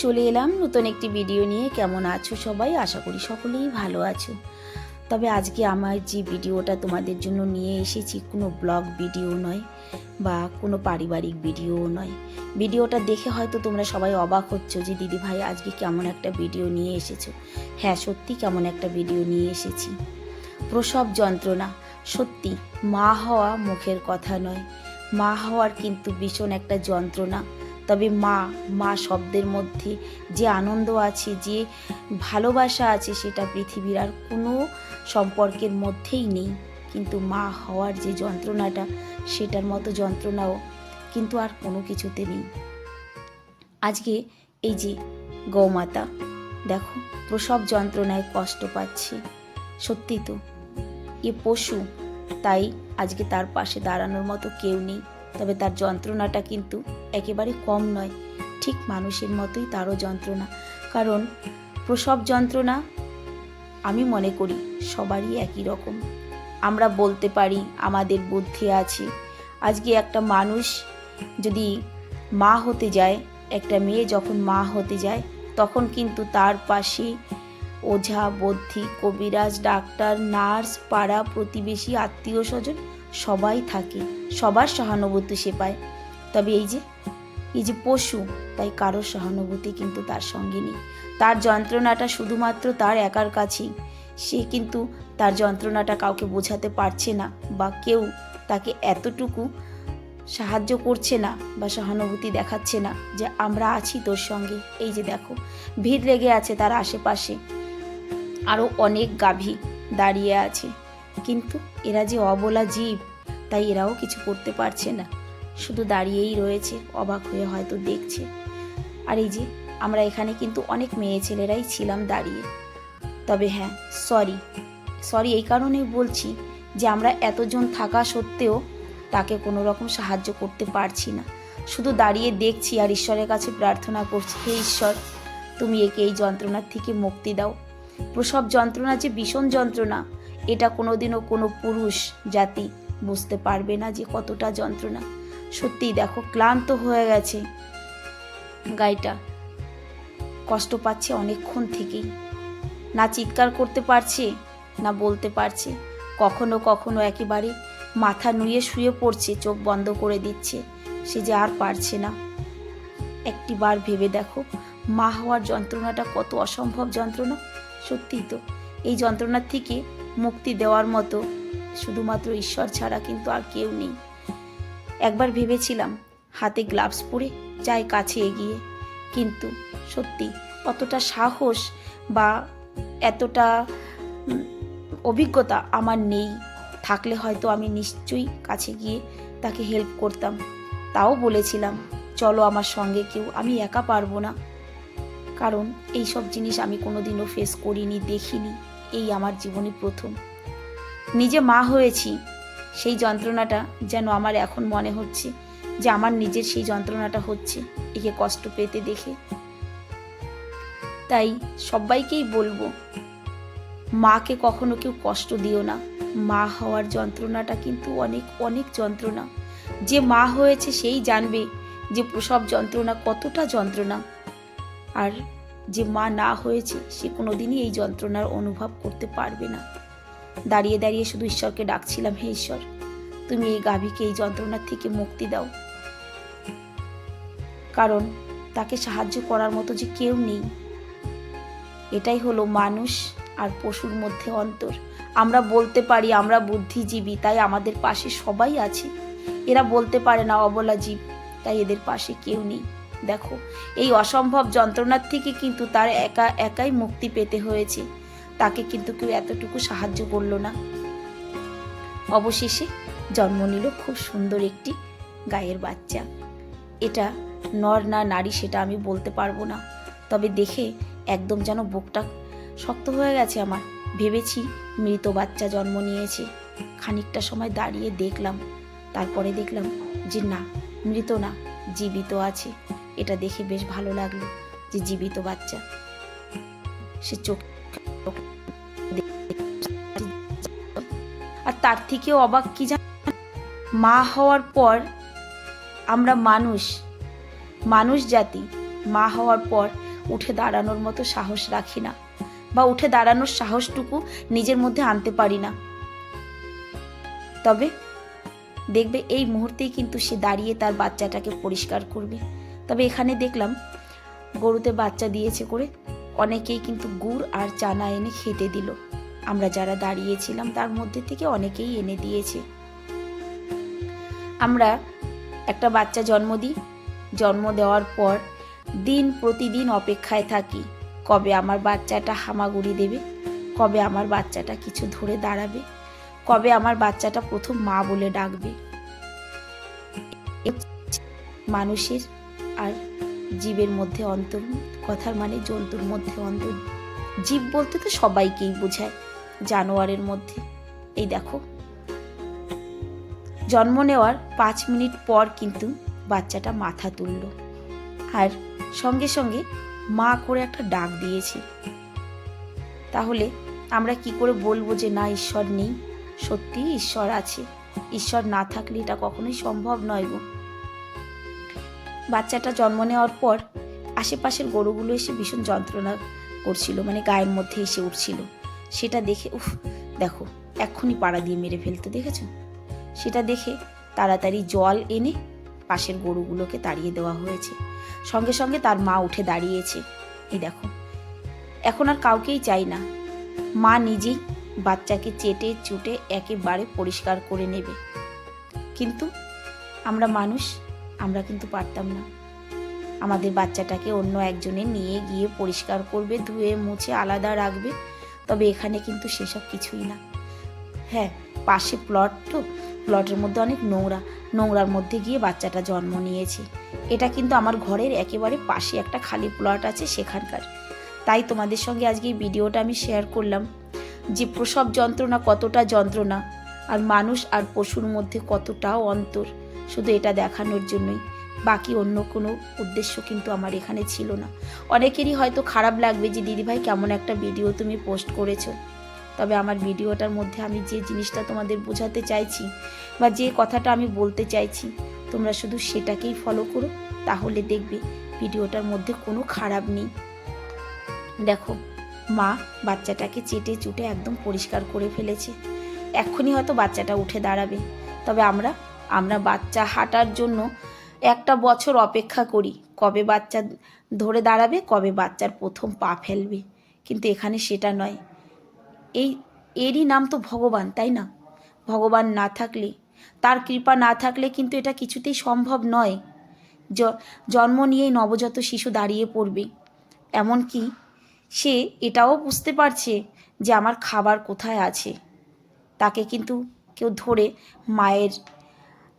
চলে এলাম নতুন একটি ভিডিও নিয়ে। কেমন আছো সবাই? আশা করি সকলেই ভালো আছো। তবে আজকে আমার যে ভিডিওটা তোমাদের জন্য নিয়ে এসেছি, কোনো ব্লগ ভিডিও নয় বা কোনো পারিবারিক ভিডিও নয়। ভিডিওটা দেখে হয়তো তোমরা সবাই অবাক হচ্ছ যে, দিদি ভাই, আজকে কেমন একটা ভিডিও নিয়ে এসেছ? হ্যাঁ সত্যি কেমন একটা ভিডিও নিয়ে এসেছি। প্রসব যন্ত্রণা, সত্যি, মা হওয়া মুখের কথা নয়। মা হওয়ার কিন্তু ভীষণ একটা যন্ত্রণা। তবে মা মা শব্দের মধ্যে যে আনন্দ আছে, যে ভালোবাসা আছে, সেটা পৃথিবীর আর কোনো সম্পর্কের মধ্যেই নেই। কিন্তু মা হওয়ার যে যন্ত্রণাটা, সেটার মতো যন্ত্রণাও কিন্তু আর কোনো কিছুতে নেই। আজকে এই যে গৌমাতা, দেখো প্রসব যন্ত্রণায় কষ্ট পাচ্ছে। সত্যি তো, এ পশু, তাই আজকে তার পাশে দাঁড়ানোর মতো কেউ নেই। তবে তার যন্ত্রণাটা কিন্তু একেবারে কম নয়। ঠিক মানুষের মতোই তারও যন্ত্রণা। কারণ প্রসব যন্ত্রণা আমি মনে করি সবারই একই রকম। আমরা বলতে পারি আমাদের বুদ্ধি আছে। আজকে একটা মানুষ যদি মা হতে যায়, একটা মেয়ে যখন মা হতে যায়, তখন কিন্তু তার পাশে ওঝা, বদ্ধি, কবিরাজ, ডাক্তার, নার্স, পাড়া প্রতিবেশী আত্মীয় স্বজন সবাই থাকে, সবার সহানুভূতি সে পায়। তবে এই যে এই যে পশু, তাই কারোর সহানুভূতি কিন্তু তার সঙ্গে নেই। তার যন্ত্রণাটা শুধুমাত্র তার একার কাছেই। সে কিন্তু তার যন্ত্রণাটা কাউকে বোঝাতে পারছে না বা কেউ তাকে এতটুকু সাহায্য করছে না বা সহানুভূতি দেখাচ্ছে না যে আমরা আছি তোর সঙ্গে। এই যে দেখো, ভিড় লেগে আছে তার আশেপাশে। আরও অনেক গাভী দাঁড়িয়ে আছে। কিন্তু এরা যে অবলা জীব, তাই এরাও কিছু করতে পারছে না। শুধু দাঁড়িয়েই রয়েছে, অবাক হয়ে হয়তো দেখছে। আর এই যে, আমরা এখানে কিন্তু অনেক মেয়ে ছেলেরাই ছিলাম দাঁড়িয়ে। তবে হ্যাঁ সরি সরি এই কারণেই বলছি যে আমরা এতজন থাকা সত্ত্বেও তাকে কোনো রকম সাহায্য করতে পারছি না। শুধু দাঁড়িয়ে দেখছি আর ঈশ্বরের কাছে প্রার্থনা করছি, হে ঈশ্বর, তুমি একে এই যন্ত্রণার থেকে মুক্তি দাও। প্রসব যন্ত্রণা যে ভীষণ যন্ত্রণা এটা কোনোদিনও কোনো পুরুষ জাতি বুঝতে পারবে না যে কতটা যন্ত্রণা। সত্যিই দেখো, ক্লান্ত হয়ে গেছে গাইটা। কষ্ট পাচ্ছে অনেকক্ষণ থেকেই। না চিৎকার করতে পারছে, না বলতে পারছে। কখনো কখনো একেবারে মাথা নুয়ে শুয়ে পড়ছে, চোখ বন্ধ করে দিচ্ছে। সে যে আর পারছে না। একটি বার ভেবে দেখো, মা হওয়ার যন্ত্রণাটা কত অসম্ভব যন্ত্রণা। সত্যিই তো, এই যন্ত্রণার থেকে মুক্তি দেওয়ার মতো। শুধুমাত্র ঈশ্বর ছাড়া কিন্তু আর কেউ নেই। একবার ভেবেছিলাম, হাতে গ্লাভস পরে যাই কাছে এগিয়ে। কিন্তু সত্যি অতটা সাহস বা এতটা অভিজ্ঞতা আমার নেই। থাকলে হয়তো আমি নিশ্চয়ই কাছে গিয়ে তাকে হেল্প করতাম। তাও বলেছিলাম, চলো আমার সঙ্গে কেউ, আমি একা পারব না। কারণ এই সব জিনিস আমি কোনোদিনও ফেস করিনি, দেখিনি। এই আমার জীবনে প্রথম। নিজে মা হয়েছি, সেই যন্ত্রণাটা যেন আমার এখন মনে হচ্ছে যে আমার নিজের সেই যন্ত্রণাটা হচ্ছে, একে কষ্ট পেতে দেখে। তাই সবাইকেই বলব, মাকে কখনো কেউ কষ্ট দিও না। মা হওয়ার যন্ত্রণাটা কিন্তু অনেক অনেক যন্ত্রণা। যে মা হয়েছে সেই জানবে যে প্রসব যন্ত্রণা কতটা যন্ত্রণা। আর যে মা না হয়েছে, সে কোনোদিনই এই যন্ত্রণার অনুভব করতে পারবে না। দাঁড়িয়ে দাঁড়িয়ে শুধু ঈশ্বরকে ডাকছিলাম, হে ঈশ্বর, তুমি এই গাভীকে এই যন্ত্রণার থেকে মুক্তি দাও। কারণ তাকে সাহায্য করার মতো যে কেউ নেই। এটাই হলো মানুষ আর পশুর মধ্যে অন্তর। আমরা বলতে পারি, আমরা বুদ্ধিজীবী, তাই আমাদের পাশে সবাই আছে। এরা বলতে পারে না, অবলা জীব তাই এদের পাশে কেউ নেই। দেখো, এই অসম্ভব যন্ত্রণার থেকে কিন্তু তার একা একাই মুক্তি পেতে হয়েছে। তাকে কিন্তু কেউ এতটুকু সাহায্য করল না। অবশেষে জন্ম নিল খুব সুন্দর একটি গায়ের বাচ্চা। এটা নর না নারী সেটা আমি বলতে পারব না। তবে দেখে একদম যেন বুকটা শক্ত হয়ে গেছে আমার। ভেবেছি মৃত বাচ্চা জন্ম নিয়েছে। খানিকটা সময় দাঁড়িয়ে দেখলাম। তারপরে দেখলাম যে না, মৃত না, জীবিত আছে। এটা দেখে বেশ ভালো লাগল যে জীবিত বাচ্চা। সে চোখ আর তার থেকেও অবাক কি জান? মা হওয়ার পর আমরা মানুষ মানুষ জাতি, মা হওয়ার পর উঠে দাঁড়ানোর মতো সাহস রাখি না বা উঠে দাঁড়ানোর সাহসটুকু নিজের মধ্যে আনতে পারি না। তবে দেখবে এই মুহূর্তেই কিন্তু সে দাঁড়িয়ে তার বাচ্চাটাকে পরিষ্কার করবে। তবে এখানে দেখলাম গরুতে বাচ্চা দিয়েছে করে অনেকেই কিন্তু গুড় আর চানা এনে খেতে দিল। আমরা যারা দাঁড়িয়েছিলাম তার মধ্যে থেকে অনেকেই এনে দিয়েছে। আমরা একটা বাচ্চা জন্ম দিই। জন্ম দেওয়ার পর দিন প্রতিদিন অপেক্ষায় থাকি, কবে আমার বাচ্চাটা হামাগুড়ি দেবে, কবে আমার বাচ্চাটা কিছু ধরে দাঁড়াবে, কবে আমার বাচ্চাটা প্রথম মা বলে ডাকবে। মানুষের আর জীবের মধ্যে অন্তর, কথার মানে জন্তুর মধ্যে অন্তর। জীব বলতে তো সবাইকেই বোঝায় জানোয়ারের মধ্যে। এই দেখো। জন্ম নেওয়ার পাঁচ মিনিট পর কিন্তু বাচ্চাটা মাথা তুলল। আর সঙ্গে সঙ্গে মা করে একটা ডাক দিয়েছে। তাহলে আমরা কি করে বলব যে না, ঈশ্বর নেই? সত্যি ঈশ্বর আছে। ঈশ্বর না থাকলে এটা কখনোই সম্ভব নয় গো। বাচ্চাটা জন্ম নেওয়ার পর আশেপাশের গরুগুলো এসে ভীষণ যন্ত্রণা করছিল মানে গায়ের মধ্যে এসে উঠছিল। সেটা দেখে, উফ, দেখো, এক্ষুনি পাড়া দিয়ে মেরে ফেলতো, দেখেছ? সেটা দেখে তাড়াতাড়ি জল এনে পাশের গরুগুলোকে তাড়িয়ে দেওয়া হয়েছে। সঙ্গে সঙ্গে তার মা উঠে দাঁড়িয়েছে। এই দেখো, এখন আর কাউকেই চাই না। মা নিজেই বাচ্চাকে চেটে চুটে একেবারে পরিষ্কার করে নেবে। কিন্তু আমরা মানুষ আমরা কিন্তু পারতাম না। আমাদের বাচ্চাটাকে অন্য একজনে নিয়ে গিয়ে পরিষ্কার করবে, ধুয়ে, মুছে, আলাদা রাখবে, তবে এখানে কিন্তু সেসব কিছুই না। হ্যাঁ পাশে প্লট তো, প্লটের মধ্যে অনেক নোংরা, নোংরার মধ্যে গিয়ে বাচ্চাটা জন্ম নিয়েছে। এটা কিন্তু আমার ঘরের একেবারে পাশে একটা খালি প্লট আছে সেখানকার। তাই তোমাদের সঙ্গে আজকে এই ভিডিওটা আমি শেয়ার করলাম যে প্রসব যন্ত্রণা কতটা যন্ত্রণা, আর মানুষ আর পশুর মধ্যে কতটাও অন্তর। শুধু এটা দেখানোর জন্যই। বাকি অন্য কোনো উদ্দেশ্য কিন্তু আমার এখানে ছিল না। অনেকেরই হয়তো খারাপ লাগবে যে, দিদিভাই, কেমন একটা ভিডিও তুমি পোস্ট করেছ? তবে আমার ভিডিওটার মধ্যে আমি যে জিনিসটা তোমাদের বোঝাতে চাইছি বা যে কথাটা আমি বলতে চাইছি, তোমরা শুধু সেটাকেই ফলো করো, তাহলে দেখবে ভিডিওটার মধ্যে কোনো খারাপ নেই। দেখো, মা বাচ্চাটাকে চেটে চুটে একদম পরিষ্কার করে ফেলেছে। এক্ষুনি হয়তো বাচ্চাটা উঠে দাঁড়াবে। তবে আমরা আমরা বাচ্চা হাঁটার জন্য একটা বছর অপেক্ষা করি, কবে বাচ্চা ধরে দাঁড়াবে, কবে বাচ্চার প্রথম পা ফেলবে। কিন্তু এখানে সেটা নয়। এই, এরই নাম তো ভগবান, তাই না? ভগবান না থাকলে, তার কৃপা না থাকলে কিন্তু এটা কিছুতেই সম্ভব নয়। জন্ম নিয়েই নবজাত শিশু দাঁড়িয়ে পড়বে। এমনকি সে এটাও বুঝতে পারছে যে আমার খাবার কোথায় আছে। তাকে কিন্তু কেউ ধরে মায়ের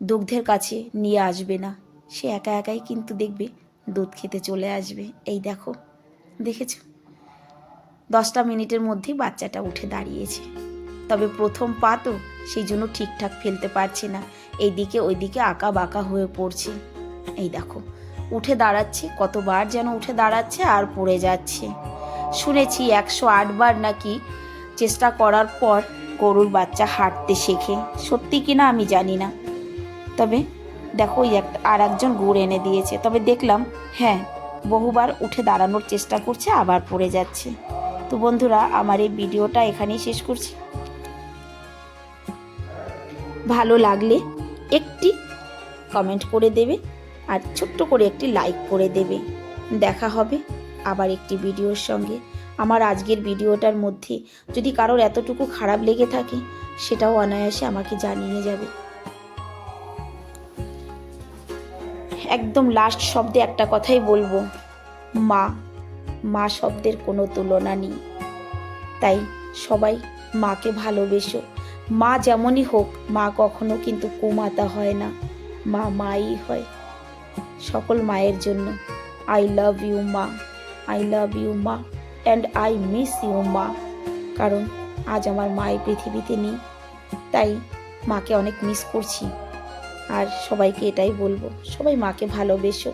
দুগ্ধের কাছে নিয়ে আসবে না। সে একা একাই কিন্তু দেখবে দুধ খেতে চলে আসবে। এই দেখো, দেখেছ? দশটা মিনিটের মধ্যেই বাচ্চাটা উঠে দাঁড়িয়েছে। তবে প্রথম পা তো সেই জন্য ঠিকঠাক ফেলতে পারছে না। এইদিকে ওইদিকে আঁকা বাঁকা হয়ে পড়ছে। এই দেখো, উঠে দাঁড়াচ্ছে, কতবার যেন উঠে দাঁড়াচ্ছে আর পড়ে যাচ্ছে। শুনেছি একশো আটবার নাকি চেষ্টা করার পর গরুর বাচ্চা হাঁটতে শেখে। সত্যি কিনা আমি জানি না। তবে দেখো ওই একটা আর একজন গুড় এনে দিয়েছে। তবে দেখলাম হ্যাঁ বহুবার উঠে দাঁড়ানোর চেষ্টা করছে, আবার পড়ে যাচ্ছে। তো বন্ধুরা, আমার এই ভিডিওটা এখানেই শেষ করছি। ভালো লাগলে একটি কমেন্ট করে দেবে আর ছোট্ট করে একটি লাইক করে দেবে। দেখা হবে আবার একটি ভিডিওর সঙ্গে। আমার আজকের ভিডিওটার মধ্যে যদি কারোর এতটুকু খারাপ লেগে থাকে, সেটাও অনায়াসে আমাকে জানিয়ে যাবে। একদম লাস্ট শব্দে একটা কথাই বলব। মা মা শব্দের কোনো তুলনা নেই। তাই সবাই মাকে ভালোবেসো। মা যেমনই হোক, মা কখনো কিন্তু কুমাতা হয় না। মা মাই হয় সকল মায়ের জন্য। আই লাভ ইউ মা। আই লাভ ইউ মা। অ্যান্ড আই মিস ইউ মা। কারণ আজ আমার মায়ের পৃথিবীতে নেই। তাই মাকে অনেক মিস করছি। আর সবাইকে এটাই বলব সবাই মাকে ভালোবেসো।